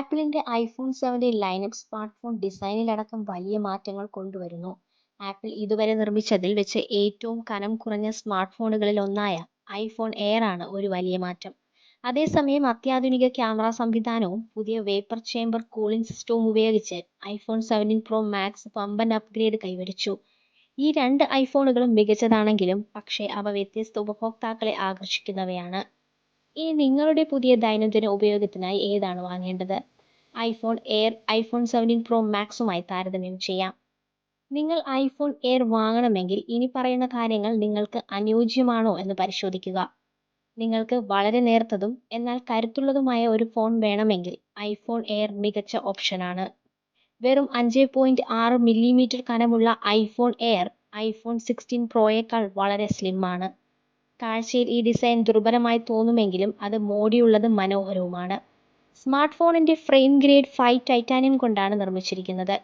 ആപ്പിളിന്റെ iPhone seventeen lineup smartphone ഡിസൈനിലടക്കം വലിയ മാറ്റങ്ങൾ കൊണ്ടുവരുന്നു. ആപ്പിൾ ഇതുവരെ നിർമ്മിച്ചതിൽ വെച്ച് ഏറ്റവും കനം കുറഞ്ഞ സ്മാർട്ട് ഫോണുകളിൽ ഒന്നായ ഐഫോൺ എയർ ആണ് ഒരു വലിയ മാറ്റം. അതേസമയം അത്യാധുനിക ക്യാമറ സംവിധാനവും പുതിയ വേപ്പർ ചേംബർ കൂളിംഗ് സിസ്റ്റവും ഉപയോഗിച്ച് ഐഫോൺ സെവന്റീൻ പ്രോ മാക്സ് പമ്പൻ അപ്ഗ്രേഡ് കൈവരിച്ചു. ഈ രണ്ട് ഐഫോണുകളും മികച്ചതാണെങ്കിലും പക്ഷേ അവ വ്യത്യസ്ത ഉപഭോക്താക്കളെ ആകർഷിക്കുന്നവയാണ്. ഇനി നിങ്ങളുടെ പുതിയ ദൈനംദിന ഉപയോഗത്തിനായി ഏതാണ് വാങ്ങേണ്ടത്? IPhone Air iPhone seventeen Pro മാക്സുമായി താരതമ്യം ചെയ്യാം. നിങ്ങൾ ഐഫോൺ എയർ വാങ്ങണമെങ്കിൽ ഇനി പറയുന്ന കാര്യങ്ങൾ നിങ്ങൾക്ക് അനുയോജ്യമാണോ എന്ന് പരിശോധിക്കുക. നിങ്ങൾക്ക് വളരെ നേർത്തതും എന്നാൽ കരുത്തുള്ളതുമായ ഒരു ഫോൺ വേണമെങ്കിൽ ഐഫോൺ എയർ മികച്ച ഓപ്ഷനാണ്. വെറും അഞ്ച് പോയിന്റ് ആറ് മില്ലിമീറ്റർ കനമുള്ള ഐഫോൺ എയർ ഐഫോൺ സിക്സ്റ്റീൻ പ്രോയേക്കാൾ വളരെ സ്ലിമ്മാണ്. കാഴ്ചയിൽ ഈ ഡിസൈൻ ദുർബലമായി തോന്നുമെങ്കിലും അത് മോടിയുള്ളത് മനോഹരവുമാണ്. സ്മാർട്ട്ഫോണിന്റെ ഫ്രെയിം ഗ്രേഡ് ഫൈവ് ടൈറ്റാനിയം കൊണ്ടാണ് നിർമ്മിച്ചിരിക്കുന്നത്.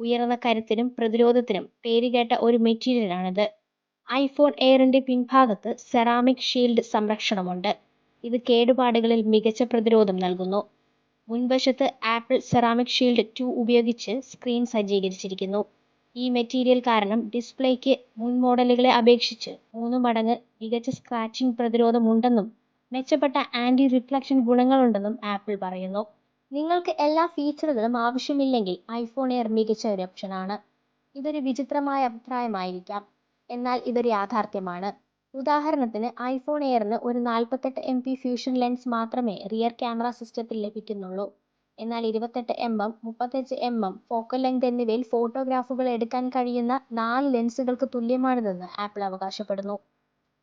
ഉയർന്ന കരുത്തിനും പ്രതിരോധത്തിനും പേരുകേട്ട ഒരു മെറ്റീരിയലാണിത്. ഐഫോൺ എയറിന്റെ പിൻഭാഗത്ത് സെറാമിക് ഷീൽഡ് സംരക്ഷണമുണ്ട്. ഇത് കേടുപാടുകളിൽ മികച്ച പ്രതിരോധം നൽകുന്നു. മുൻവശത്ത് ആപ്പിൾ സെറാമിക് ഷീൽഡ് ടു ഉപയോഗിച്ച് സ്ക്രീൻ സജ്ജീകരിച്ചിരിക്കുന്നു. ഈ മെറ്റീരിയൽ കാരണം ഡിസ്പ്ലേയ്ക്ക് മുൻ മോഡലുകളെ അപേക്ഷിച്ച് മൂന്ന് മടങ്ങ് മികച്ച സ്ക്രാച്ചിംഗ് പ്രതിരോധമുണ്ടെന്നും മെച്ചപ്പെട്ട ആന്റി റിഫ്ലക്ഷൻ ഗുണങ്ങളുണ്ടെന്നും ആപ്പിൾ പറയുന്നു. നിങ്ങൾക്ക് എല്ലാ ഫീച്ചറുകളും ആവശ്യമില്ലെങ്കിൽ ഐഫോൺ എയർ മികച്ച ഒരു ഓപ്ഷനാണ്. ഇതൊരു വിചിത്രമായ അഭിപ്രായമായിരിക്കാം, എന്നാൽ ഇതൊരു യാഥാർത്ഥ്യമാണ്. ഉദാഹരണത്തിന് ഐഫോൺ എയറിന് ഒരു നാൽപ്പത്തെട്ട് എംപി ഫ്യൂഷൻ ലെൻസ് മാത്രമേ റിയർ ക്യാമറ സിസ്റ്റത്തിൽ ലഭിക്കുന്നുള്ളൂ. എന്നാൽ ഇരുപത്തെട്ട് എംഎം, മുപ്പത്തഞ്ച് എംഎം ഫോക്കൽ ലെങ്ത് എന്നിവയിൽ ഫോട്ടോഗ്രാഫുകൾ എടുക്കാൻ കഴിയുന്ന നാല് ലെൻസുകൾക്ക് തുല്യമാണിതെന്ന് ആപ്പിൾ അവകാശപ്പെടുന്നു.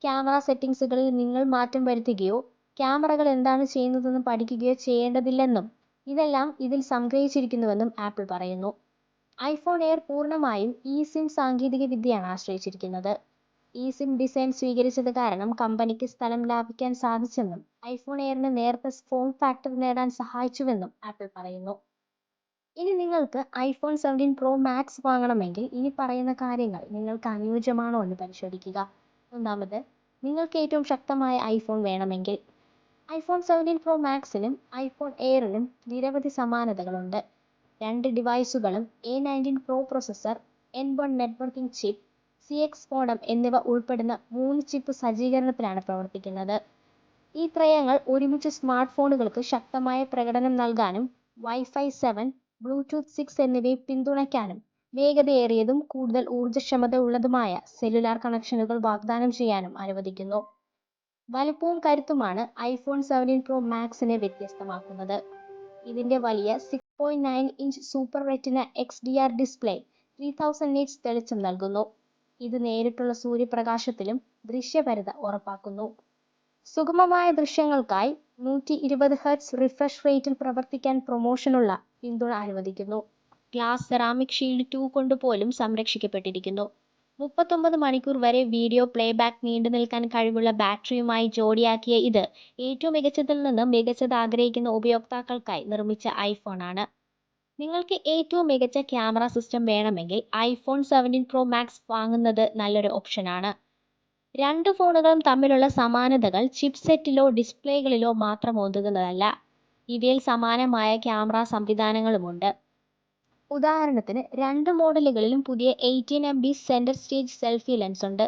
ക്യാമറ സെറ്റിംഗ്സുകളിൽ നിങ്ങൾ മാറ്റം വരുത്തുകയോ ക്യാമറകൾ എന്താണ് ചെയ്യുന്നതെന്ന് പഠിക്കുകയോ ചെയ്യേണ്ടതില്ലെന്നും ഇതെല്ലാം ഇതിൽ സംഗ്രഹിച്ചിരിക്കുന്നുവെന്നും ആപ്പിൾ പറയുന്നു. ഐഫോൺ എയർ പൂർണമായും ഇ-സിം സാങ്കേതികവിദ്യയാണ് ആശ്രയിച്ചിരിക്കുന്നത്. ഇ-സിം ഡിസൈൻ സ്വീകരിച്ചത് കാരണം കമ്പനിക്ക് സ്ഥലം ലാഭിക്കാൻ സാധിച്ചെന്നും ഐഫോൺ എയറിന് നേർത്ത ഫോം ഫാക്ടർ നേടാൻ സഹായിച്ചുവെന്നും ആപ്പിൾ പറയുന്നു. ഇനി നിങ്ങൾക്ക് ഐഫോൺ സെവന്റീൻ പ്രോ മാക്സ് വാങ്ങണമെങ്കിൽ ഇനി പറയുന്ന കാര്യങ്ങൾ നിങ്ങൾക്ക് അനുയോജ്യമാണോ എന്ന് പരിശോധിക്കുക. ഒന്നാമത്, നിങ്ങൾക്ക് ഏറ്റവും ശക്തമായ ഐഫോൺ വേണമെങ്കിൽ. ഐഫോൺ സെവന്റീൻ പ്രോ മാക്സിനും ഐഫോൺ എയറിനും നിരവധി സമാനതകളുണ്ട്. രണ്ട് ഡിവൈസുകളും A nineteen Pro processor, N one networking chip, C X modem എന്നിവ ഉൾപ്പെടുന്ന മൂന്ന് ചിപ്പ് സജ്ജീകരണത്തിലാണ് പ്രവർത്തിക്കുന്നത്. ഈ ത്രയങ്ങൾ ഒരുമിച്ച് സ്മാർട്ട്ഫോണുകൾക്ക് ശക്തമായ പ്രകടനം നൽകാനും വൈഫൈ സെവൻ, ബ്ലൂടൂത്ത് സിക്സ് എന്നിവയെ പിന്തുണയ്ക്കാനും വേഗതയേറിയതും കൂടുതൽ ഊർജക്ഷമതയുള്ളതുമായ സെല്ലുലാർ കണക്ഷനുകൾ വാഗ്ദാനം ചെയ്യാനും അനുവദിക്കുന്നു. വലുപ്പവും കരുത്തുമാണ് ഐഫോൺ സെവന്റീൻ പ്രോ മാക്സിനെ വ്യത്യസ്തമാക്കുന്നത്. ഇതിന്റെ വലിയ six point nine inch super Retina X D R display three thousand nits തെളിച്ചം നൽകുന്നു. ഇത് നേരിട്ടുള്ള സൂര്യപ്രകാശത്തിലും ദൃശ്യപരത ഉറപ്പാക്കുന്നു. സുഗമമായ ദൃശ്യങ്ങൾക്കായി നൂറ്റി ഇരുപത് ഹെർട്സ് റിഫ്രഷ് റേറ്റിൽ പ്രവർത്തിക്കാൻ പ്രൊമോഷനുള്ള പിന്തുണ അനുവദിക്കുന്നു. ഗ്ലാസ് സെറാമിക് ഷീൽഡ് ടു കൊണ്ട് പോലും സംരക്ഷിക്കപ്പെട്ടിരിക്കുന്നു. മുപ്പത്തൊമ്പത് മണിക്കൂർ വരെ വീഡിയോ പ്ലേബാക്ക് നീണ്ടുനിൽക്കാൻ കഴിവുള്ള ബാറ്ററിയുമായി ജോഡിയാക്കിയ ഇത് ഏറ്റവും മികച്ചതിൽ നിന്ന് മികച്ചത് ആഗ്രഹിക്കുന്ന ഉപയോക്താക്കൾക്കായി നിർമ്മിച്ച ഐഫോണാണ്. നിങ്ങൾക്ക് ഏറ്റവും മികച്ച ക്യാമറ സിസ്റ്റം വേണമെങ്കിൽ ഐഫോൺ സെവന്റീൻ പ്രോ മാക്സ് വാങ്ങുന്നത് നല്ലൊരു ഓപ്ഷനാണ്. രണ്ട് ഫോണുകളും തമ്മിലുള്ള സമാനതകൾ ചിപ്സെറ്റിലോ ഡിസ്പ്ലേകളിലോ മാത്രം ഒതുങ്ങുന്നതല്ല. ഇവയിൽ സമാനമായ ക്യാമറ സംവിധാനങ്ങളുമുണ്ട്. ഉദാഹരണത്തിന് രണ്ട് മോഡലുകളിലും പുതിയ eighteen M B Center Stage selfie lens ഉണ്ട്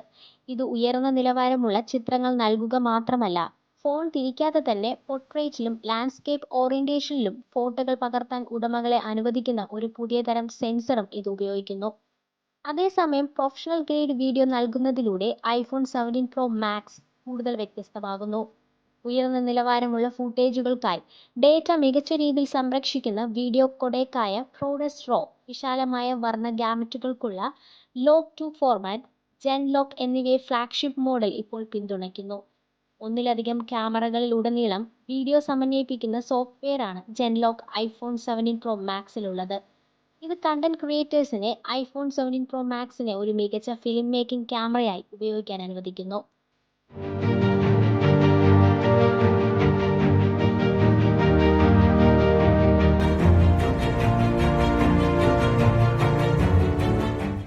ഇത് ഉയർന്ന നിലവാരമുള്ള ചിത്രങ്ങൾ നൽകുക മാത്രമല്ല, ഫോൺ തിരിക്കാതെ തന്നെ പോർട്രെയ്റ്റിലും ലാൻഡ്സ്കേപ്പ് ഓറിയന്റേഷനിലും ഫോട്ടോകൾ പകർത്താൻ ഉടമകളെ അനുവദിക്കുന്ന ഒരു പുതിയ തരം സെൻസറും ഇത് ഉപയോഗിക്കുന്നു. അതേസമയം പ്രൊഫഷണൽ ഗ്രേഡ് വീഡിയോ നൽകുന്നതിലൂടെ ഐഫോൺ സെവന്റീൻ പ്രോ മാക്സ് കൂടുതൽ വ്യത്യസ്തമാകുന്നു. ഉയർന്ന നിലവാരമുള്ള ഫൂട്ടേജുകൾക്കായി ഡേറ്റ മികച്ച രീതിയിൽ സംരക്ഷിക്കുന്ന വീഡിയോ കൊടേക്കായ പ്രോഡസ് റോ, വിശാലമായ വർണ ഗാമറ്റുകൾക്കുള്ള log two format, genlock എന്നിവയെ ഫ്ലാഗ്ഷിപ്പ് മോഡൽ ഇപ്പോൾ പിന്തുണയ്ക്കുന്നു. ഒന്നിലധികം ക്യാമറകളിലുടനീളം വീഡിയോ സമന്വയിപ്പിക്കുന്ന സോഫ്റ്റ്വെയറാണ് ജെൻലോക്ക് ഐഫോൺ സെവന്റീൻ പ്രോ മാക്സിലുള്ളത്. ഇത് കണ്ടന്റ് ക്രിയേറ്റേഴ്സിനെ ഐഫോൺ സെവന്റീൻ പ്രോ മാക്സിനെ ഒരു മികച്ച ഫിലിം മേക്കിംഗ് ക്യാമറയായി ഉപയോഗിക്കാൻ അനുവദിക്കുന്നു.